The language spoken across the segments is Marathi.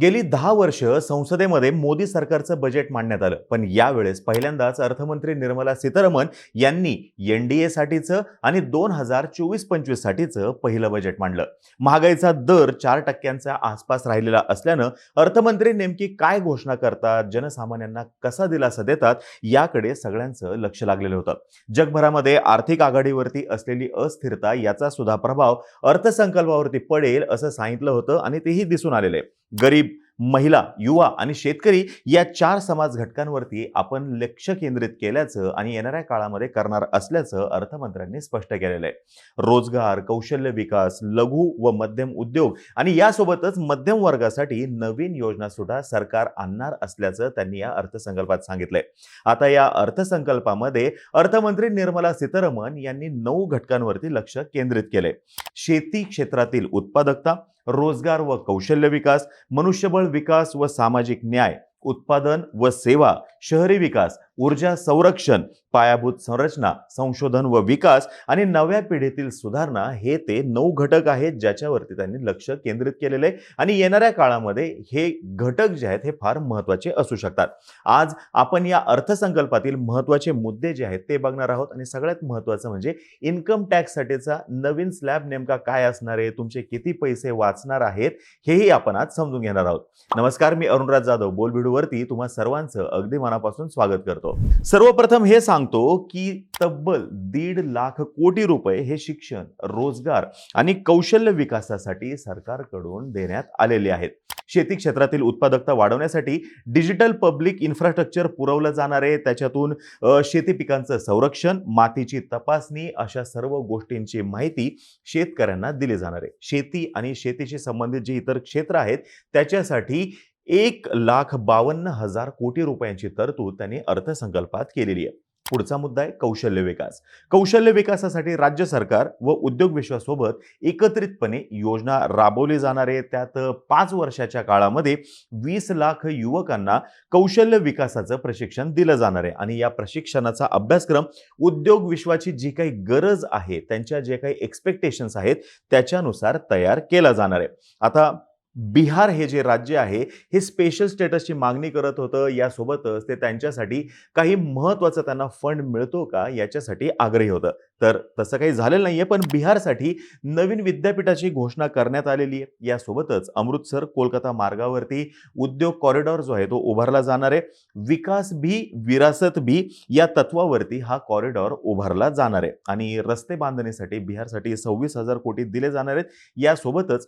गेली दहा वर्ष संसदेमध्ये मोदी सरकारचं बजेट मांडण्यात आलं. पण यावेळेस पहिल्यांदाच अर्थमंत्री निर्मला सीतारामन यांनी एन डी एसाठीचं आणि दोन हजार चोवीस पंचवीस साठीचं पहिलं बजेट मांडलं. महागाईचा दर चार टक्क्यांचा आसपास राहिलेला असल्यानं अर्थमंत्री नेमकी काय घोषणा करतात जनसामान्यांना कसा दिलासा देतात याकडे सगळ्यांचं लक्ष लागलेलं होतं. जगभरामध्ये आर्थिक आघाडीवरती असलेली अस्थिरता याचा सुद्धा प्रभाव अर्थसंकल्पावरती पडेल असं सांगितलं होतं आणि तेही दिसून आलेलं आहे. गरीब महिला युवा आणि शेतकरी या चार समाज घटकांवरती आपण लक्ष केंद्रित केल्याचं आणि येणाऱ्या काळामध्ये करणार असल्याचं अर्थमंत्र्यांनी स्पष्ट केलेलं आहे रोजगार कौशल्य विकास लघु व मध्यम उद्योग आणि यासोबतच मध्यम वर्गासाठी नवीन योजना सुद्धा सरकार आणणार असल्याचं त्यांनी या अर्थसंकल्पात सांगितलंय. आता या अर्थसंकल्पामध्ये अर्थमंत्री निर्मला सीतारामन यांनी नऊ घटकांवरती लक्ष केंद्रित केलंय. शेती क्षेत्रातील उत्पादकता रोजगार व कौशल्य विकास मनुष्यबळ विकास व सामाजिक न्याय उत्पादन व सेवा शहरी विकास ऊर्जा संरक्षण पायाभूत संरचना संशोधन व विकास आणि नव्या पिढीतील सुधारणा हे ते नऊ घटक आहेत ज्याच्यावरती त्यांनी लक्ष केंद्रित केलेलं आहे. आणि येणाऱ्या काळामध्ये हे घटक जे आहेत हे फार महत्त्वाचे असू शकतात. आज आपण या अर्थसंकल्पातील महत्त्वाचे मुद्दे जे आहेत ते बघणार आहोत आणि सगळ्यात महत्त्वाचं म्हणजे इन्कम टॅक्ससाठीचा नवीन स्लॅब नेमका काय असणार आहे तुमचे किती पैसे वाचणार आहेत हेही आपण आज समजून घेणार आहोत. नमस्कार मी अरुणराज जाधव बोलबिडूवरती तुम्हा सर्वांचं अगदी मनापासून स्वागत करतो. सर्वप्रथम हे सांगतो की तब्बल दीड लाख कोटी रुपये हे शिक्षण रोजगार आणि कौशल्य विकासासाठी सरकारकडून देण्यात आलेले आहेत. शेती क्षेत्रातील उत्पादकता वाढवण्यासाठी डिजिटल पब्लिक इन्फ्रास्ट्रक्चर पुरवलं जाणार आहे. त्याच्यातून शेती पिकांचं संरक्षण मातीची तपासणी अशा सर्व गोष्टींची माहिती शेतकऱ्यांना दिली जाणार आहे. शेती आणि शेतीशी संबंधित जे इतर क्षेत्र आहेत त्याच्यासाठी एक लाख बावन्न हजार कोटी रुपयांची तरतूद त्यांनी अर्थसंकल्पात केलेली आहे. पुढचा मुद्दा आहे कौशल्य विकास. कौशल्य विकासासाठी राज्य सरकार व उद्योग विश्वासोबत एकत्रितपणे योजना राबवली जाणार आहे. त्यात पाच वर्षाच्या काळामध्ये वीस लाख युवकांना कौशल्य विकासाचं प्रशिक्षण दिलं जाणार आहे. आणि या प्रशिक्षणाचा अभ्यासक्रम उद्योग विश्वाची जी काही गरज आहे त्यांच्या जे काही एक्सपेक्टेशन्स आहेत त्याच्यानुसार तयार केला जाणार आहे. आता बिहार हे जे राज्य आहे हे स्पेशल स्टेटसची मागणी करत होतं. यासोबतच ते त्यांच्यासाठी काही महत्त्वाचा त्यांना फंड मिळतो का? याच्यासाठी आग्रही होतं. तर तसं काही झालेलं नाही आहे पण बिहारसाठी नवीन विद्यापीठाची घोषणा करण्यात आलेली आहे. यासोबतच अमृतसर कोलकाता मार्गावरती उद्योग कॉरिडॉर जो आहे तो उभारला जाणार आहे. विकास भी विरासत भी या तत्वावरती हा कॉरिडॉर उभारला जाणार आहे. आणि रस्ते बांधणीसाठी बिहारसाठी सव्वीस हजार कोटी दिले जाणार आहेत. यासोबतच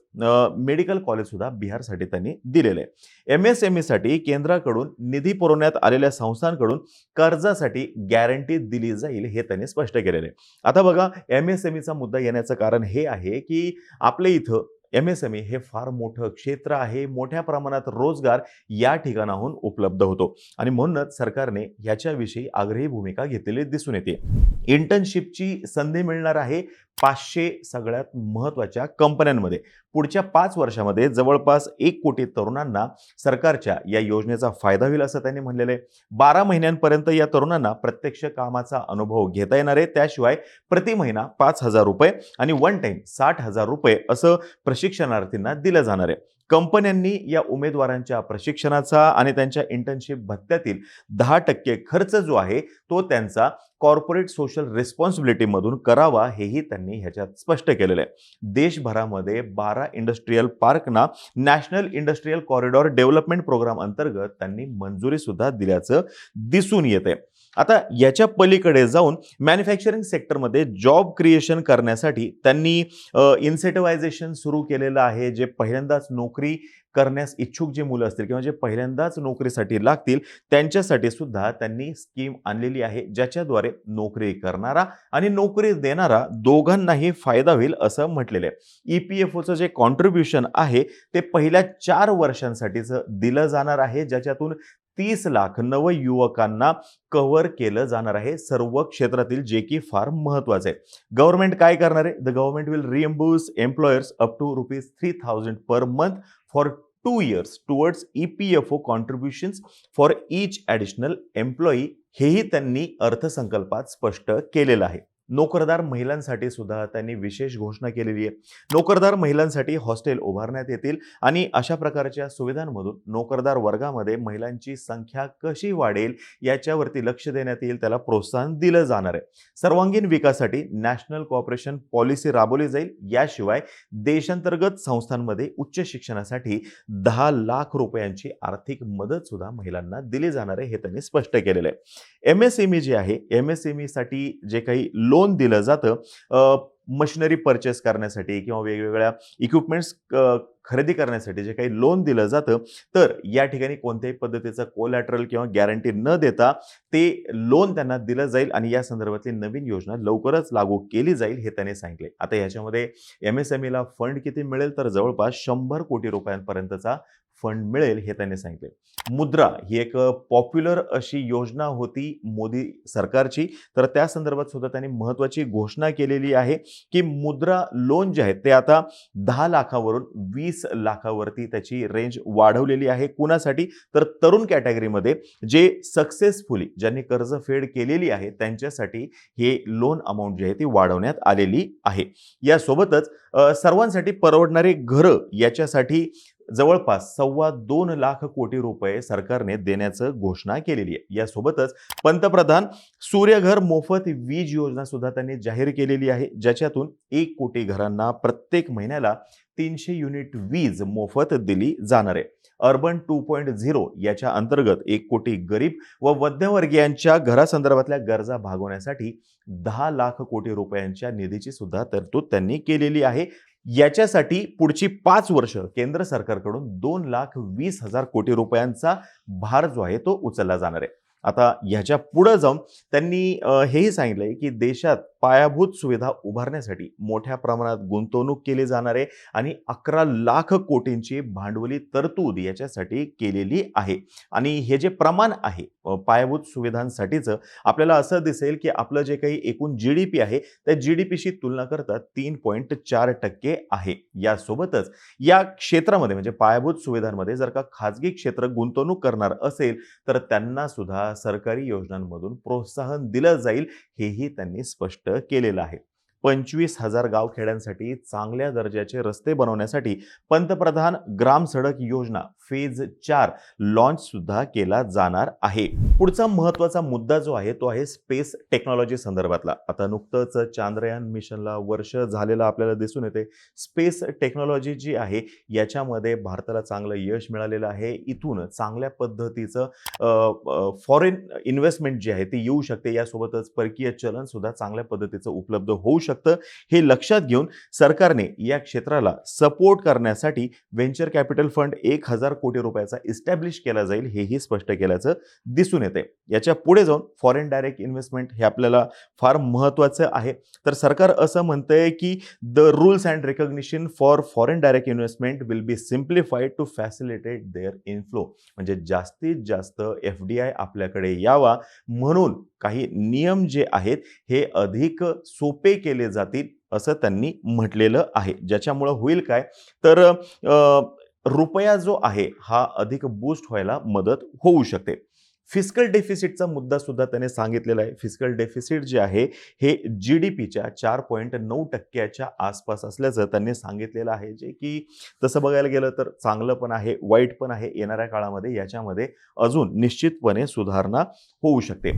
मेडिकल कॉलेजसुद्धा बिहारसाठी त्यांनी दिलेलं आहे. एम एस एम ईसाठी केंद्राकडून निधी पुरवण्यात आलेल्या संस्थांकडून कर्जासाठी गॅरंटी दिली जाईल हे त्यांनी स्पष्ट केलेलं आहे. आता बघा एम एस एम ईचा मुद्दा येण्याचं कारण हे आहे की आपल्या इथं एम एस एम ई हे फार मोठं क्षेत्र आहे. मोठ्या प्रमाणात रोजगार या ठिकाणाहून उपलब्ध होतो. आणि म्हणूनच सरकारने याच्याविषयी आग्रही भूमिका घेतलेली दिसून येते. इंटर्नशिपची संधी मिळणार आहे. पाचशे सगळ्यात महत्त्वाच्या कंपन्यांमध्ये. पुढच्या पाच वर्षामध्ये जवळपास एक कोटी तरुणांना सरकारच्या या योजनेचा फायदा होईल असं त्यांनी म्हणलेलं आहे. बारा महिन्यांपर्यंत या तरुणांना प्रत्यक्ष कामाचा अनुभव घेता येणार आहे. त्याशिवाय प्रति महिना पाच हजार रुपये आणि वन टाईम साठ हजार रुपये असं प्रशिक्षणार्थींना दिलं जाणार आहे. कंपन्यांनी या उमेदवारांच्या प्रशिक्षणाचा आणि त्यांच्या इंटर्नशिप भत्त्यातील दहा टक्के खर्च जो आहे तो त्यांचा कॉर्पोरेट सोशल रिस्पॉन्सिबिलिटीमधून करावा हेही त्यांनी ह्याच्यात स्पष्ट केलेलं आहे. देशभरामध्ये बारा industrial पार्कना national industrial corridor development program अंतर्गत त्यांनी मंजुरीसुद्धा दिल्याचं दिसून येते आता याच्या पलीकडे जाऊन मॅन्युफॅक्चरिंग सेक्टरमध्ये जॉब क्रिएशन करण्यासाठी त्यांनी इन्सेटिवायझेशन सुरू केलेलं आहे जे पहिल्यांदाच नोकरी करण्यास इच्छुक जे मुलं असतील किंवा जे पहिल्यांदाच नोकरीसाठी लागतील त्यांच्यासाठी सुद्धा त्यांनी स्कीम आणलेली आहे ज्याच्याद्वारे नोकरी करणारा आणि नोकरी देणारा दोघांनाही फायदा होईल असं म्हटलेलं आहे. ई पी एफ ओचं जे कॉन्ट्रीब्युशन आहे ते पहिल्या चार वर्षांसाठीचं दिलं जाणार आहे ज्याच्यातून तीस लाख नवयुवकांना कव्हर केलं जाणार आहे. सर्व क्षेत्रातील जे की फार महत्वाचं. आहे गव्हर्नमेंट काय करणार आहे? The government will reimburse employers up to rupees three thousand per month for two years towards E P F O contributions for each additional employee हेही त्यांनी अर्थसंकल्पात स्पष्ट केलेलं आहे. नोकरदार महिलांसाठी सुद्धा त्यांनी विशेष घोषणा केलेली आहे. नोकरदार महिलांसाठी हॉस्टेल उभारण्यात येतील आणि अशा प्रकारच्या सुविधांमधून नोकरदार वर्गामध्ये महिलांची संख्या कशी वाढेल याच्यावरती लक्ष देण्यात येईल त्याला प्रोत्साहन दिलं जाणार आहे. सर्वांगीण विकासासाठी नॅशनल कॉपरेशन पॉलिसी राबवली जाईल. याशिवाय देशांतर्गत संस्थांमध्ये उच्च शिक्षणासाठी दहा लाख रुपयांची आर्थिक मदत सुद्धा महिलांना दिली जाणार आहे हे त्यांनी स्पष्ट केलेलं आहे. एम एस एम ई जे आहे एम एस एमसाठी जे काही लोन दिलं जातं मशिनरी परचेस करण्यासाठी किंवा वेगवेगळ्या इक्विपमेंट्स खरेदी करण्यासाठी जे काही लोन दिलं जातं तर या ठिकाणी कोणत्याही पद्धतीचं कोलॅटरल किंवा गॅरंटी न देता ते लोन त्यांना दिलं जाईल आणि या संदर्भातली नवीन योजना लवकरच लागू केली जाईल हे त्यांनी सांगितले. आता याच्यामध्ये एम एस एम ईला फंड किती मिळेल? तर जवळपास शंभर कोटी रुपयांपर्यंतचा फंड मिळेल हे त्यांनी सांगितले. मुद्रा ही एक पॉप्युलर अशी योजना होती मोदी सरकारची. तर त्या संदर्भात सुद्धा त्यांनी महत्त्वाची घोषणा केलेली आहे की मुद्रा लोन जे आहेत ते आता दहा लाखावरून वीस लाखावरती त्याची रेंज वाढवलेली आहे. कुणासाठी? तर तरुण कॅटेगरीमध्ये जे सक्सेसफुली ज्यांनी कर्जफेड केलेली आहे त्यांच्यासाठी हे लोन अमाऊंट जी आहे ती वाढवण्यात आलेली आहे. यासोबतच सर्वांसाठी परवडणारी घरं याच्यासाठी जवळपास सव्वा दोन लाख कोटी रुपये सरकारने देण्याचं घोषणा केलेली आहे. यासोबतच पंतप्रधान सूर्यघर मोफत वीज योजना सुद्धा त्यांनी जाहीर केलेली आहे ज्याच्यातून एक कोटी घरांना प्रत्येक महिन्याला तीनशे युनिट वीज मोफत दिली जाणार आहे. अर्बन टू पॉईंट झिरो याच्या अंतर्गत एक कोटी गरीब व मध्यमवर्गीयांच्या घरासंदर्भातल्या गरजा भागवण्यासाठी दहा लाख कोटी रुपयांच्या निधीची सुद्धा तरतूद त्यांनी केलेली आहे. याच्यासाठी पुढची पाच वर्ष केंद्र सरकारकडून दोन लाख वीस हजार कोटी रुपयांचा भार जो आहे तो उचलला जाणार आहे. आता ह्याच्या पुढं जाऊन त्यांनी हेही हेही आहे की देशात पायाभूत सुविधा उभारण्यासाठी मोठ्या प्रमाणात गुंतवणूक केली जाणार आहे आणि अकरा लाख कोटींची भांडवली तरतूद याच्यासाठी केलेली आहे. आणि हे जे प्रमाण आहे पायाभूत सुविधांसाठीचं आपल्याला असं दिसेल की आपलं जे काही एकूण जी डी पी आहे त्या जी डी पीशी तुलना करता तीन पॉईंट चार टक्के आहे. यासोबतच या क्षेत्रामध्ये म्हणजे पायाभूत सुविधांमध्ये जर का खाजगी क्षेत्र गुंतवणूक करणार असेल तर त्यांना सुद्धा सरकारी योजनांमधून प्रोत्साहन दिलं जाईल हेही त्यांनी स्पष्ट केलेलं आहे. पंचवीस हजार गावखेड्यांसाठी चांगल्या दर्जाचे रस्ते बनवण्यासाठी पंतप्रधान ग्राम सडक योजना फेज चार लॉन्च सुद्धा केला जाणार आहे. पुढचा महत्त्वाचा मुद्दा जो आहे तो आहे स्पेस टेक्नॉलॉजी संदर्भातला. आता नुकतंच चांद्रयान मिशनला वर्ष झालेलं आपल्याला दिसून येते. स्पेस टेक्नॉलॉजी जी आहे याच्यामध्ये भारताला चांगलं यश मिळालेलं आहे. इथून चांगल्या पद्धतीचं फॉरेन इन्व्हेस्टमेंट जी आहे ती येऊ शकते. यासोबतच परकीय चलन सुद्धा चांगल्या पद्धतीचं उपलब्ध होऊ शकते. हे लक्षात घेऊन सरकारने या क्षेत्राला सपोर्ट करण्यासाठी व्हेंचर कॅपिटल फंड एक हजार कोटी रुपयाचा इस्टॅब्लिश केला जाईल हेही स्पष्ट केल्याचं दिसून येते याच्यापुढे जाऊन फॉरेन डायरेक्ट इन्व्हेस्टमेंट हे आपल्याला फार महत्त्वाचं आहे. तर सरकार असं म्हणतंय की the rules and recognition for foreign direct investment will be simplified to facilitate their inflow म्हणजे जास्तीत जास्त एफ डी आय आपल्याकडे यावा म्हणून काही नियम जे आहेत हे अधिक सोपे केले जातील असं त्यांनी म्हटलेलं आहे. ज्याच्यामुळं होईल काय? तर रुपया जो आहे हा अधिक बूस्ट व्हायला मदत होऊ शकते. फिस्कल डेफिसिटचा मुद्दा सुद्धा त्याने सांगितलेला आहे. फिजिकल डेफिसिट जे आहे हे जी डी पीच्या चार पॉईंट नऊ टक्क्याच्या आसपास असल्याचं त्यांनी सांगितलेलं आहे. जे की तसं बघायला गेलं तर चांगलं पण आहे वाईट पण आहे येणाऱ्या काळामध्ये याच्यामध्ये अजून निश्चितपणे सुधारणा होऊ शकते.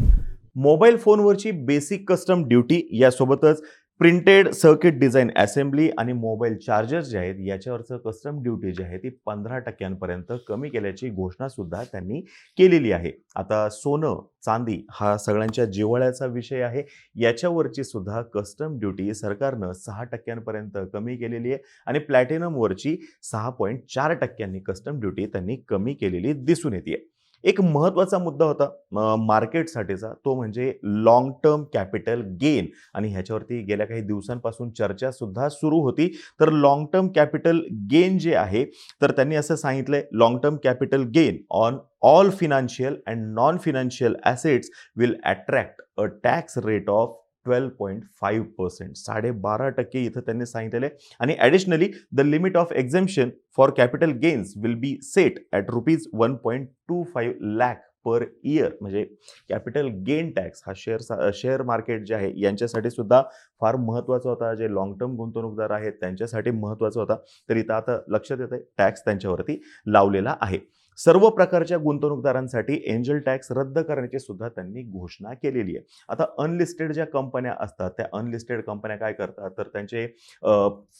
मोबाईल फोनवरची बेसिक कस्टम ड्युटी यासोबतच प्रिंटेड सर्किट डिझाईन असेंब्ली आणि मोबाईल चार्जर्स जे आहेत याच्यावरचं कस्टम ड्युटी जी आहे ती पंधरा टक्क्यांपर्यंत कमी केल्याची घोषणासुद्धा त्यांनी केलेली आहे. आता सोनं चांदी हा सगळ्यांच्या जिव्हाळ्याचा विषय आहे. याच्यावरची सुद्धा कस्टम ड्युटी सरकारनं सहा टक्क्यांपर्यंत कमी केलेली आहे आणि प्लॅटिनमवरची सहा पॉईंट चार टक्क्यांनी कस्टम ड्युटी त्यांनी कमी केलेली दिसून येते. एक महत्त्वाचा मुद्दा होता मार्केटसाठीचा. तो म्हणजे लॉंग टर्म कॅपिटल गेन आणि ह्याच्यावरती गेल्या काही दिवसांपासून चर्चा सुद्धा सुरू होती. तर लॉंग टर्म कॅपिटल गेन जे आहे तर त्यांनी असं सांगितलंय long term capital gain on all financial and non financial assets will attract a tax rate of twelve point five percent साडेबारा टक्के इथं त्यांनी सांगितलेलं आहे. आणि additionally the limit of exemption for capital gains will be set at rupees one point two five lakh per year म्हणजे कॅपिटल गेन टॅक्स हा शेअर शेअर मार्केट जे आहे यांच्यासाठी सुद्धा फार महत्त्वाचा होता. जे लॉंग टर्म गुंतवणूकदार आहेत त्यांच्यासाठी महत्त्वाचा होता. तर इथं आता लक्षात येतं टॅक्स त्यांच्यावरती लावलेला आहे. सर्व प्रकारच्या गुंतवणूकदारांसाठी एंजल टॅक्स रद्द करण्याची सुद्धा त्यांनी घोषणा केलेली आहे. आता अनलिस्टेड ज्या कंपन्या असतात त्या अनलिस्टेड कंपन्या काय करतात? तर त्यांचे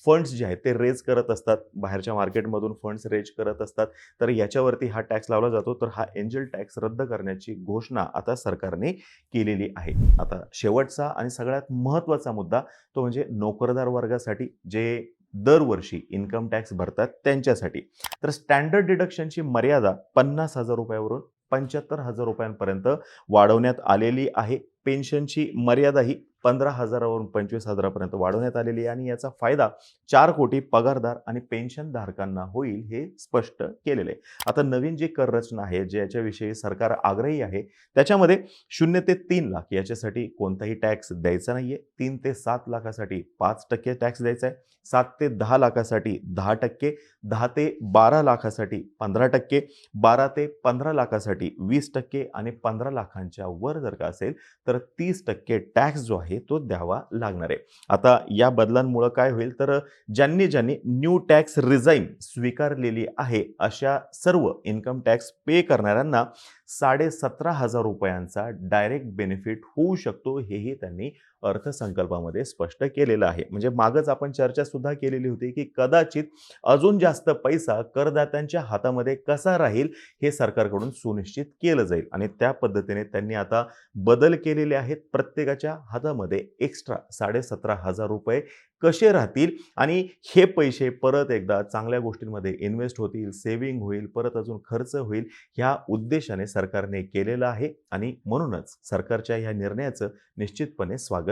फंड्स जे आहेत ते रेज करत असतात. बाहेरच्या मार्केटमधून फंड्स रेज करत असतात. तर याच्यावरती हा टॅक्स लावला जातो. तर हा एंजल टॅक्स रद्द करण्याची घोषणा आता सरकारने केलेली आहे. आता शेवटचा आणि सगळ्यात महत्त्वाचा मुद्दा तो म्हणजे नोकरदार वर्गासाठी जे दरवर्षी इन्कम टॅक्स भरतात त्यांच्यासाठी. तर स्टँडर्ड डिडक्शनची मर्यादा पन्नास हजार रुपयावरून पंच्याहत्तर हजार रुपयांपर्यंत वाढवण्यात आलेली आहे. पेन्शनची मर्यादाही पंधरा हजारावरून पंचवीस हजारापर्यंत वाढवण्यात आलेली आहे आणि याचा फायदा चार कोटी पगारदार आणि पेन्शनधारकांना होईल हे स्पष्ट केलेलं आहे. आता नवीन जी कर रचना आहे ज्याच्याविषयी सरकार आग्रही आहे त्याच्यामध्ये शून्य ते तीन लाख याच्यासाठी कोणताही टॅक्स द्यायचा नाहीये. तीन ते सात लाखासाठी पाच टक्के टॅक्स द्यायचा आहे. सात ते दहा लाखासाठी दहा टक्के दहा ते बारा लाखासाठी पंधरा टक्के बारा ते पंधरा लाखासाठी वीस टक्के आणि पंधरा लाखांच्या वर जर का असेल तर तीस टक्के टॅक्स जो आहे तो द्यावा लागणार आहे. आता या बदलांमुळं काय होईल तर ज्यांनी ज्यांनी न्यू टॅक्स रिझाईन स्वीकारलेली आहे अशा सर्व इन्कम टॅक्स पे करणाऱ्यांना साडे सतरा हजार रुपयांचा डायरेक्ट बेनिफिट होऊ शकतो हेही त्यांनी अर्थसंकल्पामध्ये स्पष्ट केलेलं आहे. म्हणजे मागच आपण चर्चा सुद्धा केलेली होती की कदाचित अजून जास्त पैसा करदात्यांच्या हातामध्ये कसा राहील हे सरकारकडून सुनिश्चित केलं जाईल. आणि त्या पद्धतीने त्यांनी आता बदल केलेले आहेत. प्रत्येकाच्या हातामध्ये एक्स्ट्रा साडेसतरा हजार रुपये कसे राहतील? आणि हे पैसे परत एकदा चांगल्या गोष्टींमध्ये इन्व्हेस्ट होतील सेव्हिंग होईल परत अजून खर्च होईल ह्या उद्देशाने सरकारने केलेलं आहे. आणि म्हणूनच सरकारच्या ह्या निर्णयाचं निश्चितपणे स्वागत